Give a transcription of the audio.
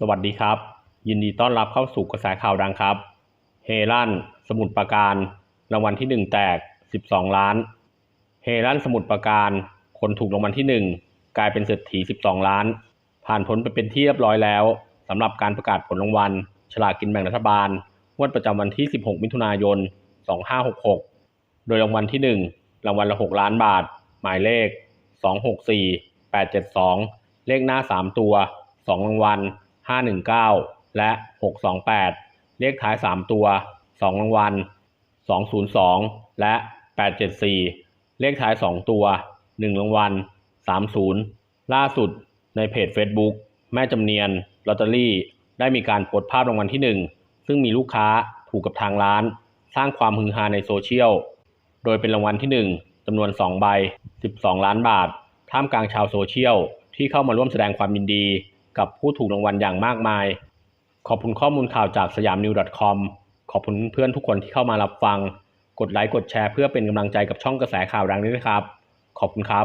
สวัสดีครับ ยินดีต้อนรับเข้าสู่กระแสข่าวดังครับ เฮลันสมุดประการรางวัลที่หนึ่งแตก 12 ล้าน เฮลันสมุดประการ คนถูกรางวัลที่หนึ่งกลายเป็นเศรษฐี 12 ล้าน ผ่านพ้นไปเป็นที่เรียบร้อยแล้วสำหรับการประกาศผลรางวัลฉลากกินแบ่งรัฐบาลงวดประจำวันที่ 16 มิถุนายน 2566 โดยรางวัลที่ 1 รางวัลละ 6 ล้านบาท หมายเลข 264 872 เลขหน้า 3 ตัว 2 รางวัล 519 และ 628 เลขท้าย 3 ตัว 2 รางวัล 202 และ 874 เลขท้าย 2 ตัว 1 รางวัล 30 ล่าสุดในเพจ Facebook แม่จำเนียนลอตเตอรี่ ได้มีการโพสต์ภาพรางวัลที่ 1 ซึ่งมีลูกค้าถูกกับทางร้าน สร้างความฮือฮาในโซเชียล โดยเป็นรางวัลที่ 1จำนวน 2 ใบ 12 ล้านบาท ท่ามกลางชาวโซเชียลที่เข้ามาร่วมแสดงความยินดี กับผู้ถูกรางวัลอย่างมากมาย ขอบคุณข้อมูลข่าวจากสยามนิว .com ขอบคุณเพื่อนทุกคนที่เข้ามารับฟัง กดไลค์กดแชร์เพื่อเป็นกำลังใจกับช่องกระแสข่าวดังนี้นะครับ ขอบคุณครับ